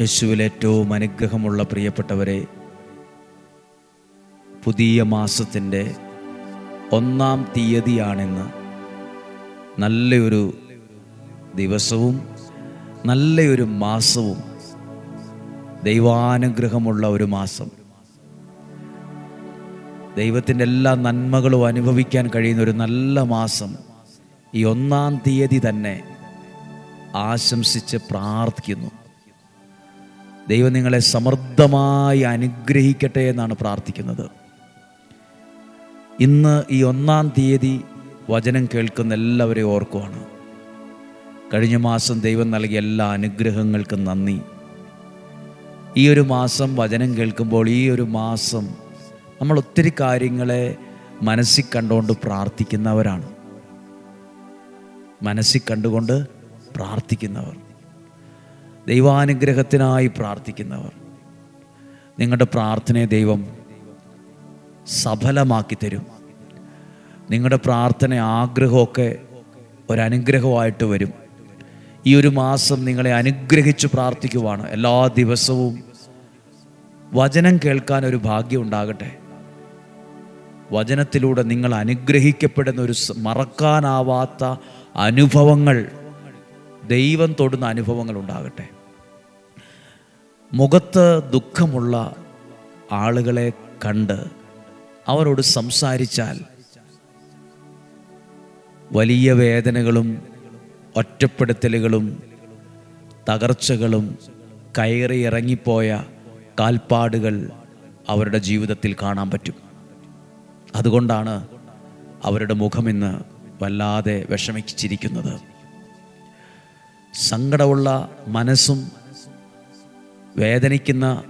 യേശുവിൽ ഏറ്റവും അനുഗ്രഹമുള്ള പ്രിയപ്പെട്ടവരെ പുതിയ മാസത്തിന്റെ ഒന്നാം തീയതിയാണെന്ന് നല്ലൊരു ദിവസവും നല്ലൊരു മാസവും ദൈവാനുഗ്രഹമുള്ള ഒരു മാസം. ദൈവത്തിന്റെ എല്ലാ നന്മകളും അനുഭവിക്കാൻ കഴിയുന്ന ഒരു നല്ല മാസം ഈ ഒന്നാം തീയതി തന്നെ ആശംസിച്ച് പ്രാർത്ഥിക്കുന്നു. ദൈവം നിങ്ങളെ സമൃദ്ധമായി അനുഗ്രഹിക്കട്ടെ എന്നാണ് പ്രാർത്ഥിക്കുന്നത്. ഇന്ന് ഈ ഒന്നാം തീയതി വചനം കേൾക്കുന്ന എല്ലാവരെയും ഓർക്കുവാണ്. കഴിഞ്ഞ മാസം ദൈവം നൽകിയ എല്ലാ അനുഗ്രഹങ്ങൾക്കും നന്ദി. ഈ ഒരു മാസം വചനം കേൾക്കുമ്പോൾ ഈ ഒരു മാസം നമ്മൾ ഒത്തിരി കാര്യങ്ങളെ മനസ്സിൽ കണ്ടുകൊണ്ട് പ്രാർത്ഥിക്കുന്നവരാണ്. മനസ്സിൽ കണ്ടുകൊണ്ട് പ്രാർത്ഥിക്കുന്നവർ. ദൈവാനുഗ്രഹത്തിനായി പ്രാർത്ഥിക്കുന്നവർ. നിങ്ങളുടെ പ്രാർത്ഥനയെ ദൈവം സഫലമാക്കി തരും. നിങ്ങളുടെ പ്രാർത്ഥന ആഗ്രഹമൊക്കെ ഒരനുഗ്രഹമായിട്ട് വരും. ഈ ഒരു മാസം നിങ്ങളെ അനുഗ്രഹിച്ച് പ്രാർത്ഥിക്കുവാണ്. എല്ലാ ദിവസവും വചനം കേൾക്കാൻ ഒരു ഭാഗ്യം ഉണ്ടാകട്ടെ. വചനത്തിലൂടെ നിങ്ങൾ അനുഗ്രഹിക്കപ്പെടുന്ന ഒരു മറക്കാനാവാത്ത അനുഭവങ്ങൾ ദൈവം തൊടുന്ന അനുഭവങ്ങൾ ഉണ്ടാകട്ടെ. മുഖത്ത് ദുഃഖമുള്ള ആളുകളെ കണ്ട് അവരോട് സംസാരിച്ചാൽ വലിയ വേദനകളും ഒറ്റപ്പെടുത്തലുകളും തകർച്ചകളും കയറി ഇറങ്ങിപ്പോയ കാൽപ്പാടുകൾ അവരുടെ ജീവിതത്തിൽ കാണാൻ പറ്റും. അതുകൊണ്ടാണ് അവരുടെ മുഖമിന്ന് വല്ലാതെ വിഷമിച്ചിരിക്കുന്നത്. സങ്കടമുള്ള മനസ്സും വേദനിക്കുന്ന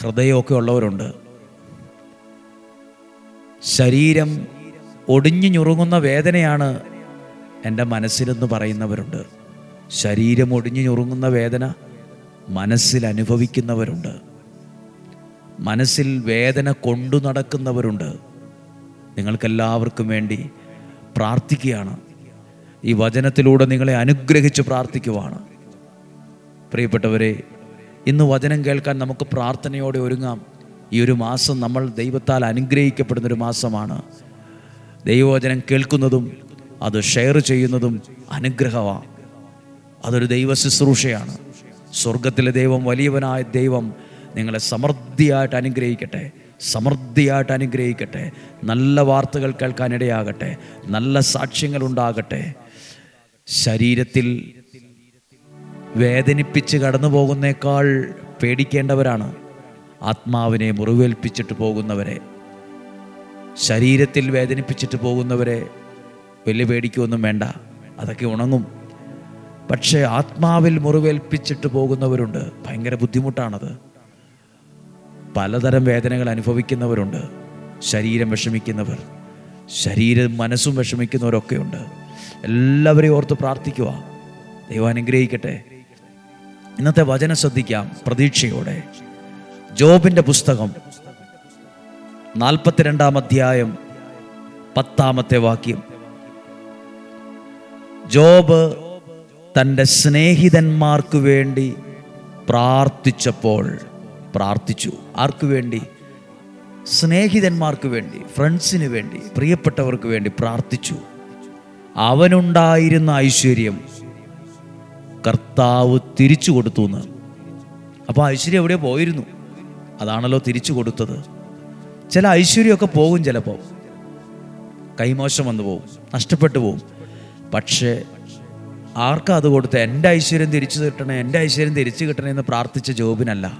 ഹൃദയമൊക്കെ ഉള്ളവരുണ്ട്. ശരീരം ഒടിഞ്ഞു ഞുറുങ്ങുന്ന വേദനയാണ് എന്റെ മനസ്സിലെന്ന് പറയുന്നവരുണ്ട്. ശരീരം ഒടിഞ്ഞു ഞുറുങ്ങുന്ന വേദന മനസ്സിൽ അനുഭവിക്കുന്നവരുണ്ട്. മനസ്സിൽ വേദന കൊണ്ടു നടക്കുന്നവരുണ്ട്. നിങ്ങൾക്കെല്ലാവർക്കും വേണ്ടി പ്രാർത്ഥിക്കുകയാണ്. ഈ വചനത്തിലൂടെ നിങ്ങളെ അനുഗ്രഹിച്ച് പ്രാർത്ഥിക്കുവാണ്. പ്രിയപ്പെട്ടവരെ ഇന്ന് വചനം കേൾക്കാൻ നമുക്ക് പ്രാർത്ഥനയോടെ ഒരുങ്ങാം. ഈ ഒരു മാസം നമ്മൾ ദൈവത്താൽ അനുഗ്രഹിക്കപ്പെടുന്ന ഒരു മാസമാണ്. ദൈവവചനം കേൾക്കുന്നതും അത് ഷെയർ ചെയ്യുന്നതും അനുഗ്രഹമാണ് അതൊരു ദൈവ ശുശ്രൂഷയാണ്. സ്വർഗത്തിലെ ദൈവം വലിയവനായ ദൈവം നിങ്ങളെ സമൃദ്ധിയായിട്ട് അനുഗ്രഹിക്കട്ടെ. സമൃദ്ധിയായിട്ട് അനുഗ്രഹിക്കട്ടെ. നല്ല വാർത്തകൾ കേൾക്കാനിടയാകട്ടെ. നല്ല സാക്ഷ്യങ്ങൾ ഉണ്ടാകട്ടെ. ശരീരത്തിൽ വേദനിപ്പിച്ച് കടന്നു പോകുന്നേക്കാൾ പേടിക്കേണ്ടവരാണ്. ആത്മാവിനെ മുറിവേൽപ്പിച്ചിട്ട് പോകുന്നവരെ. ശരീരത്തിൽ വേദനിപ്പിച്ചിട്ട് പോകുന്നവരെ വലിയ പേടിക്കൊന്നും വേണ്ട. അതൊക്കെ ഉണങ്ങും. പക്ഷേ ആത്മാവിൽ മുറിവേൽപ്പിച്ചിട്ട് പോകുന്നവരുണ്ട്. ഭയങ്കര ബുദ്ധിമുട്ടാണത്. പലതരം വേദനകൾ അനുഭവിക്കുന്നവരുണ്ട്. ശരീരം വിഷമിക്കുന്നവർ ശരീരം മനസ്സും വിഷമിക്കുന്നവരൊക്കെയുണ്ട്. എല്ലാവരെയും ഓർത്ത് പ്രാർത്ഥിക്കുക. ദൈവം അനുഗ്രഹിക്കട്ടെ. ഇന്നത്തെ വചനം ശ്രദ്ധിക്കാം പ്രതീക്ഷയോടെ. ജോബിന്റെ പുസ്തകം നാൽപ്പത്തിരണ്ടാം അധ്യായം പത്താമത്തെ വാക്യം. ജോബ് തന്റെ സ്നേഹിതന്മാർക്ക് വേണ്ടി പ്രാർത്ഥിച്ചപ്പോൾ പ്രാർത്ഥിച്ചു. ആർക്കു വേണ്ടി? സ്നേഹിതന്മാർക്ക് വേണ്ടി ഫ്രണ്ട്സിന് വേണ്ടി പ്രിയപ്പെട്ടവർക്ക് വേണ്ടി പ്രാർത്ഥിച്ചു. അവനുണ്ടായിരുന്ന ഐശ്വര്യം കർത്താവ് തിരിച്ചു കൊടുത്തു എന്ന്. അപ്പോൾ ഐശ്വര്യം എവിടെ പോയിരുന്നു? അതാണല്ലോ തിരിച്ചു കൊടുത്തത്. ചില ഐശ്വര്യമൊക്കെ പോകും ചിലപ്പോൾ കൈമോശം വന്നു പോകും നഷ്ടപ്പെട്ടു പോകും പക്ഷേ ആർക്കാ അത് കൊടുത്ത എന്റെ ഐശ്വര്യം തിരിച്ചു കിട്ടണേ എന്റെ ഐശ്വര്യം തിരിച്ചു കിട്ടണേ എന്ന് പ്രാർത്ഥിച്ച ജോബിനല്ല.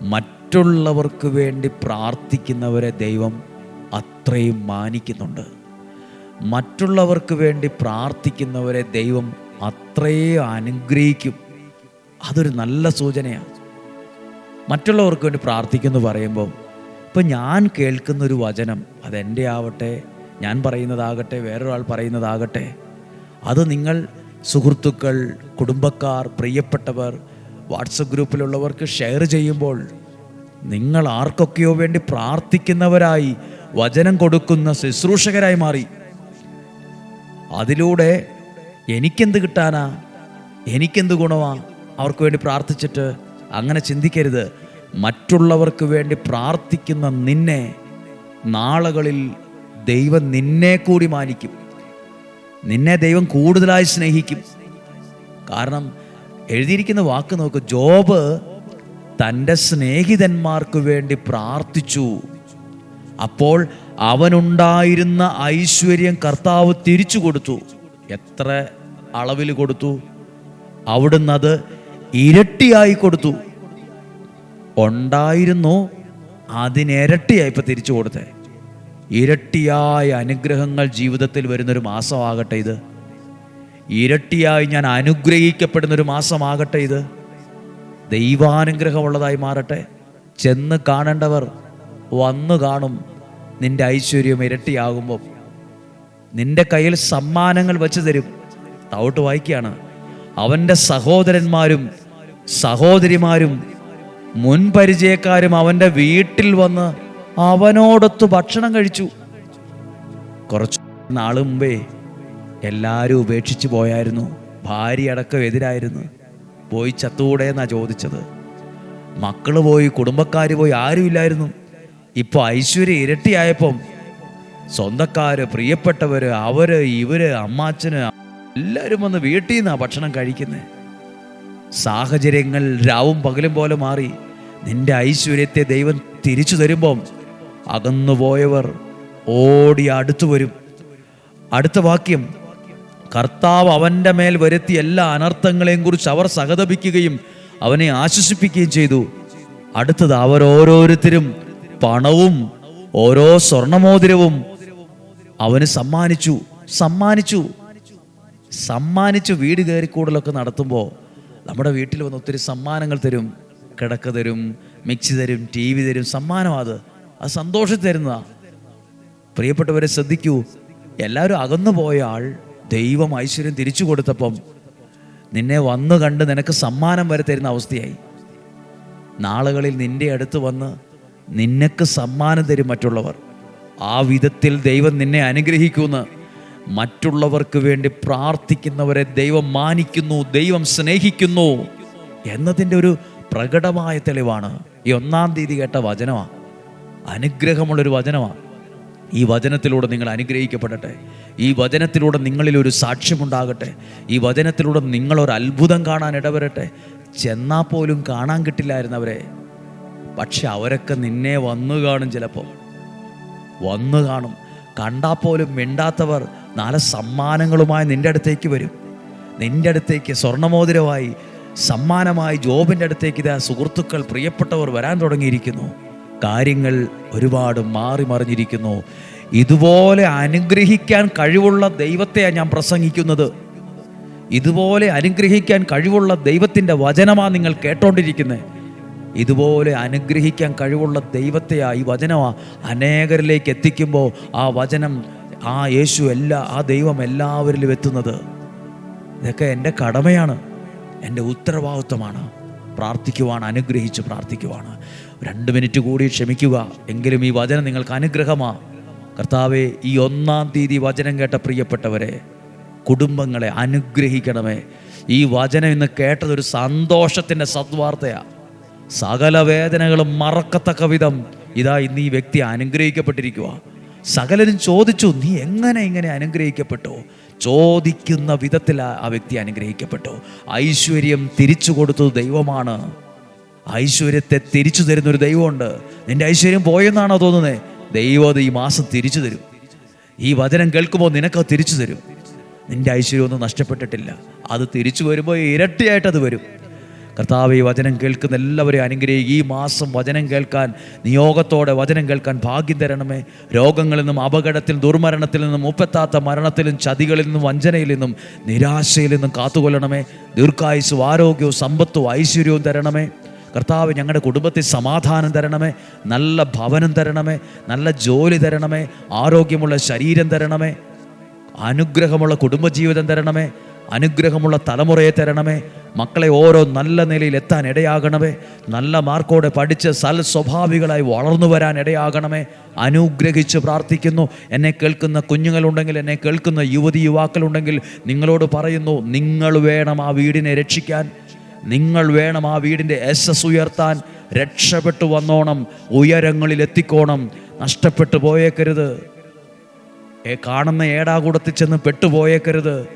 മറ്റുള്ളവർക്ക് വേണ്ടി പ്രാർത്ഥിക്കുന്നവരെ ദൈവം അത്രയും മാനിക്കുന്നുണ്ട്. മറ്റുള്ളവർക്ക് വേണ്ടി പ്രാർത്ഥിക്കുന്നവരെ ദൈവം അത്രയും അനുഗ്രഹിക്കും. അതൊരു നല്ല സൂചനയാണ് മറ്റുള്ളവർക്ക് വേണ്ടി പ്രാർത്ഥിക്കുന്നു പറയുമ്പോൾ ഇപ്പം ഞാൻ കേൾക്കുന്ന ഒരു വചനം അതെന്റെ ആവട്ടെ ഞാൻ പറയുന്നതാകട്ടെ വേറൊരാൾ പറയുന്നതാകട്ടെ. അത് നിങ്ങൾ സുഹൃത്തുക്കൾ കുടുംബക്കാർ പ്രിയപ്പെട്ടവർ വാട്സപ്പ് ഗ്രൂപ്പിലുള്ളവർക്ക് ഷെയർ ചെയ്യുമ്പോൾ നിങ്ങൾ ആർക്കൊക്കെയോ വേണ്ടി പ്രാർത്ഥിക്കുന്നവരായി വചനം കൊടുക്കുന്ന ശുശ്രൂഷകരായി മാറി. അതിലൂടെ എനിക്കെന്ത് കിട്ടാനാ? എനിക്കെന്ത് ഗുണമാ? അവർക്ക് വേണ്ടി പ്രാർത്ഥിച്ചിട്ട് അങ്ങനെ ചിന്തിക്കരുത്. മറ്റുള്ളവർക്ക് വേണ്ടി പ്രാർത്ഥിക്കുന്ന നിന്നെ നാളുകളിൽ ദൈവം നിന്നെ കൂടി മാനിക്കും. നിന്നെ ദൈവം കൂടുതലായി സ്നേഹിക്കും. കാരണം എഴുതിയിരിക്കുന്ന വാക്ക് നോക്ക് ജോബ് തന്റെ സ്നേഹിതന്മാർക്ക് വേണ്ടി പ്രാർത്ഥിച്ചു. അപ്പോൾ അവനുണ്ടായിരുന്ന ഐശ്വര്യം കർത്താവ് തിരിച്ചു കൊടുത്തു. എത്ര അളവിൽ കൊടുത്തു. അവിടുന്ന് അത് ഇരട്ടിയായി കൊടുത്തു. ഉണ്ടായിരുന്നു അതിനിരട്ടിയായി ഇപ്പൊ തിരിച്ചു കൊടുത്തേ. ഇരട്ടിയായ അനുഗ്രഹങ്ങൾ ജീവിതത്തിൽ വരുന്നൊരു മാസമാകട്ടെ ഇത്. ഇരട്ടിയായി ഞാൻ അനുഗ്രഹിക്കപ്പെടുന്നൊരു മാസമാകട്ടെ ഇത്. ദൈവാനുഗ്രഹമുള്ളതായി മാറട്ടെ. ചെന്ന് കാണേണ്ടവർ വന്നു കാണും. നിന്റെ ഐശ്വര്യം ഇരട്ടിയാകുമ്പോൾ നിന്റെ കയ്യിൽ സമ്മാനങ്ങൾ വെച്ച് തരും. തവിട്ട് വായിക്കുകയാണ്. അവന്റെ സഹോദരന്മാരും സഹോദരിമാരും മുൻപരിചയക്കാരും അവന്റെ വീട്ടിൽ വന്ന് അവനോടൊത്ത് ഭക്ഷണം കഴിച്ചു. കുറച്ച് നാൾ മുമ്പേ എല്ലാവരും ഉപേക്ഷിച്ച് പോയായിരുന്നു. ഭാര്യ അടക്കം എതിരായിരുന്നു. പോയി ചത്തുകൂടെ എന്നാ ചോദിച്ചത്. മക്കൾ പോയി കുടുംബക്കാർ പോയി ആരുമില്ലായിരുന്നു ഇപ്പോൾ ഐശ്വര്യം ഇരട്ടിയായപ്പം സ്വന്തക്കാര് പ്രിയപ്പെട്ടവര് അവർ ഇവർ അമ്മാച്ചന് എല്ലാവരും വന്ന് വീട്ടിൽ നിന്നാണ് ഭക്ഷണം കഴിക്കുന്നത് സാഹചര്യങ്ങൾ രാവും പകലും പോലെ മാറി. നിന്റെ ഐശ്വര്യത്തെ ദൈവം തിരിച്ചു തരുമ്പം അകന്നുപോയവർ ഓടി അടുത്തു വരും. അടുത്ത വാക്യം കർത്താവ് അവന്റെ മേൽ വരുത്തിയ എല്ലാ അനർത്ഥങ്ങളെയും കുറിച്ച് അവർ സഹതപിക്കുകയും അവനെ ആശ്വസിപ്പിക്കുകയും ചെയ്തു. അടുത്തത് അവരോരോരുത്തരും പണവും ഓരോ സ്വർണമോതിരവും അവന് സമ്മാനിച്ചു സമ്മാനിച്ചു. സമ്മാനിച്ചു വീട് കയറിക്കൂടലൊക്കെ നടത്തുമ്പോൾ നമ്മുടെ വീട്ടിൽ വന്ന് ഒത്തിരി സമ്മാനങ്ങൾ തരും. കിടക്ക തരും മിക്സി തരും ടി വി തരും. സമ്മാനം അത്. അത് സന്തോഷം തരുന്നതാ. പ്രിയപ്പെട്ടവരെ ശ്രദ്ധിക്കൂ. എല്ലാവരും അകന്നു പോയ ആൾ ദൈവം ഐശ്വര്യം തിരിച്ചു കൊടുത്തപ്പം നിന്നെ വന്നു കണ്ട് നിനക്ക് സമ്മാനം വരെ തരുന്ന അവസ്ഥയായി. നാളുകളിൽ നിന്റെ അടുത്ത് വന്ന് നിനക്ക് സമ്മാനം തരും മറ്റുള്ളവർ. ആ വിധത്തിൽ ദൈവം നിന്നെ അനുഗ്രഹിക്കുമെന്ന് മറ്റുള്ളവർക്ക് വേണ്ടി പ്രാർത്ഥിക്കുന്നവരെ ദൈവം മാനിക്കുന്നു ദൈവം സ്നേഹിക്കുന്നു എന്നതിന്റെ ഒരു പ്രകടമായ തെളിവാണ്. ഈ ഒന്നാം തീയതി കേട്ട വചനമാണ് അനുഗ്രഹമുള്ളൊരു വചനമാണ് ഈ വചനത്തിലൂടെ നിങ്ങൾ അനുഗ്രഹിക്കപ്പെടട്ടെ. ഈ വചനത്തിലൂടെ നിങ്ങളിൽ ഒരു സാക്ഷ്യമുണ്ടാകട്ടെ. ഈ വചനത്തിലൂടെ നിങ്ങളൊരു അത്ഭുതം കാണാൻ ഇടവരട്ടെ. ചെന്നാൽ പോലും കാണാൻ കിട്ടില്ലായിരുന്നു കിട്ടില്ലായിരുന്നവരെ. പക്ഷെ അവരൊക്കെ നിന്നെ വന്നു കാണും ചിലപ്പോൾ. വന്നു കാണും. കണ്ടാൽ പോലും മിണ്ടാത്തവർ നാല് സമ്മാനങ്ങളുമായി നിന്റെ അടുത്തേക്ക് വരും. നിന്റെ അടുത്തേക്ക് സ്വർണമോതിരമായി സമ്മാനമായി ജോബിന്റെ അടുത്തേക്ക് ഇതാ സുഹൃത്തുക്കൾ പ്രിയപ്പെട്ടവർ വരാൻ തുടങ്ങിയിരിക്കുന്നു. കാര്യങ്ങൾ ഒരുപാട് മാറി മറിഞ്ഞിരിക്കുന്നു. ഇതുപോലെ അനുഗ്രഹിക്കാൻ കഴിവുള്ള ദൈവത്തെയാണ് ഞാൻ പ്രസംഗിക്കുന്നത്. ഇതുപോലെ അനുഗ്രഹിക്കാൻ കഴിവുള്ള ദൈവത്തിന്റെ വചനമാണ് നിങ്ങൾ കേട്ടോണ്ടിരിക്കുന്നത് ഇതുപോലെ അനുഗ്രഹിക്കാൻ കഴിവുള്ള ദൈവത്തെയാണ് ഈ വചനമാണ് അനേകരിലേക്ക് എത്തിക്കുമ്പോൾ ആ വചനം ആ യേശു എല്ലാ ആ ദൈവം എല്ലാവരിലും എത്തുന്നത് ഇതൊക്കെ എന്റെ കടമയാണ്. എന്റെ ഉത്തരവാദിത്വമാണ്. പ്രാർത്ഥിക്കുവാണ് അനുഗ്രഹിച്ച് പ്രാർത്ഥിക്കുവാണ്. രണ്ട് മിനിറ്റ് കൂടി ക്ഷമിക്കുക എങ്കിലും ഈ വചനം നിങ്ങൾക്ക് അനുഗ്രഹമാ. കർത്താവെ ഈ ഒന്നാം തീയതി വചനം കേട്ട പ്രിയപ്പെട്ടവരെ കുടുംബങ്ങളെ അനുഗ്രഹിക്കണമേ. ഈ വചനം ഇന്ന് കേട്ടതൊരു സന്തോഷത്തിന്റെ സദ്വാർത്തയാണ് സകല വേദനകളും മറക്കത്തക്ക വിധം ഇതാ ഇന്ന് ഈ വ്യക്തി അനുഗ്രഹിക്കപ്പെട്ടിരിക്കുക സകലരും ചോദിച്ചു നീ എങ്ങനെ ഇങ്ങനെ അനുഗ്രഹിക്കപ്പെട്ടു? ചോദിക്കുന്ന വിധത്തിൽ ആ വ്യക്തി അനുഗ്രഹിക്കപ്പെട്ടു. ഐശ്വര്യം തിരിച്ചു കൊടുത്തത് ദൈവമാണ്. ഐശ്വര്യത്തെ തിരിച്ചു തരുന്ന ഒരു ദൈവമുണ്ട്. നിന്റെ ഐശ്വര്യം പോയെന്നാണോ തോന്നുന്നത് ദൈവം അത് ഈ മാസം തിരിച്ചു തരും. ഈ വചനം കേൾക്കുമ്പോൾ നിനക്ക് തിരിച്ചു തരും. നിന്റെ ഐശ്വര്യമൊന്നും നഷ്ടപ്പെട്ടിട്ടില്ല. അത് തിരിച്ചു വരുമ്പോൾ ഇരട്ടിയായിട്ട് അത് വരും. കർത്താവ് ഈ വചനം കേൾക്കുന്ന എല്ലാവരെയും അനുഗ്രഹിക്കുക. ഈ മാസം വചനം കേൾക്കാൻ നിയോഗത്തോടെ വചനം കേൾക്കാൻ ഭാഗ്യം തരണമേ. രോഗങ്ങളിൽ നിന്നും അപകടത്തിൽ ദുർമരണത്തിൽ നിന്നും മുപ്പത്താത്ത മരണത്തിലും ചതികളിൽ നിന്നും വഞ്ചനയിൽ നിന്നും നിരാശയിൽ നിന്നും കാത്തുകൊള്ളണമേ. ദീർഘായുസും ആരോഗ്യവും സമ്പത്തും ഐശ്വര്യവും തരണമേ. കർത്താവ് ഞങ്ങളുടെ കുടുംബത്തിൽ സമാധാനം തരണമേ. നല്ല ഭവനം തരണമേ. നല്ല ജോലി തരണമേ. ആരോഗ്യമുള്ള ശരീരം തരണമേ. അനുഗ്രഹമുള്ള കുടുംബജീവിതം തരണമേ. അനുഗ്രഹമുള്ള തലമുറയെ തരണമേ. മക്കളെ ഓരോ നല്ല നിലയിൽ എത്താൻ ഇടയാകണമേ. നല്ല മാർക്കോടെ പഠിച്ച് സൽ സ്വഭാവികളായി വളർന്നു വരാൻ ഇടയാകണമേ. അനുഗ്രഹിച്ച് പ്രാർത്ഥിക്കുന്നു. എന്നെ കേൾക്കുന്ന കുഞ്ഞുങ്ങളുണ്ടെങ്കിൽ എന്നെ കേൾക്കുന്ന യുവതി യുവാക്കളുണ്ടെങ്കിൽ നിങ്ങളോട് പറയുന്നു നിങ്ങൾ വേണം ആ വീടിനെ രക്ഷിക്കാൻ. നിങ്ങൾ വേണം ആ വീടിന്റെ എസ് ഉയർത്താൻ. രക്ഷപ്പെട്ടു വന്നോണം ഉയരങ്ങളിൽ എത്തിക്കോണം. നഷ്ടപ്പെട്ടു പോയേക്കരുത്. ഏ കാണുന്ന ഏടാകൂടത്തിൽ ചെന്ന് പെട്ടുപോയേക്കരുത്.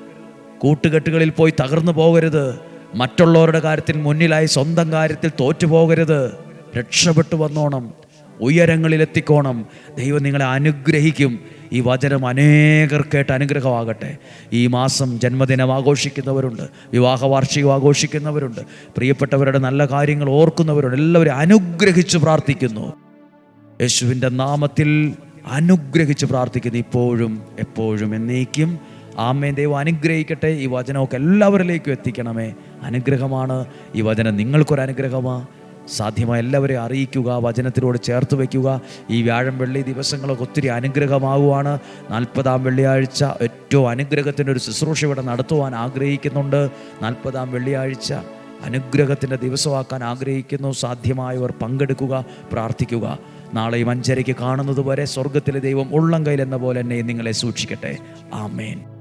കൂട്ടുകെട്ടുകളിൽ പോയി തകർന്നു പോകരുത്. മറ്റുള്ളവരുടെ കാര്യത്തിൽ മുന്നിലായി സ്വന്തം കാര്യത്തിൽ തോറ്റുപോകരുത്. രക്ഷപ്പെട്ടു വന്നോണം. ഉയരങ്ങളിലെത്തിക്കോണം. ദൈവം നിങ്ങളെ അനുഗ്രഹിക്കും. ഈ വചനം അനേകർക്കേട്ട് അനുഗ്രഹമാകട്ടെ. ഈ മാസം ജന്മദിനം ആഘോഷിക്കുന്നവരുണ്ട്. വിവാഹ വാർഷികം ആഘോഷിക്കുന്നവരുണ്ട്. പ്രിയപ്പെട്ടവരുടെ നല്ല കാര്യങ്ങൾ ഓർക്കുന്നവരുണ്ട്. എല്ലാവരും അനുഗ്രഹിച്ചു പ്രാർത്ഥിക്കുന്നു. യേശുവിന്റെ നാമത്തിൽ അനുഗ്രഹിച്ച് പ്രാർത്ഥിക്കുന്നു. ഇപ്പോഴും എപ്പോഴും എന്നേക്കും ആമേൻ. ദൈവം അനുഗ്രഹിക്കട്ടെ. ഈ വചനമൊക്കെ എല്ലാവരിലേക്കും എത്തിക്കണമേ. അനുഗ്രഹമാണ്. ഈ വചനം നിങ്ങൾക്കൊരു അനുഗ്രഹമാണ് സാധ്യമായ എല്ലാവരെയും അറിയിക്കുക വചനത്തിലൂടെ ചേർത്ത് വയ്ക്കുക. ഈ വ്യാഴം വെള്ളി ദിവസങ്ങളൊക്കെ ഒത്തിരി അനുഗ്രഹമാകുവാണ് നാൽപ്പതാം വെള്ളിയാഴ്ച ഏറ്റവും അനുഗ്രഹത്തിന്റെ ഒരു ശുശ്രൂഷ ഇവിടെ നടത്തുവാൻ ആഗ്രഹിക്കുന്നുണ്ട്. നാൽപ്പതാം വെള്ളിയാഴ്ച അനുഗ്രഹത്തിന്റെ ദിവസമാക്കാൻ ആഗ്രഹിക്കുന്നു. സാധ്യമായവർ പങ്കെടുക്കുക പ്രാർത്ഥിക്കുക. നാളെയും അഞ്ചരയ്ക്ക് കാണുന്നത് വരെ സ്വർഗത്തിലെ ദൈവം ഉള്ളം കയ്യിൽ എന്ന പോലെ എന്നെ നിങ്ങളെ സൂക്ഷിക്കട്ടെ. ആമേൻ.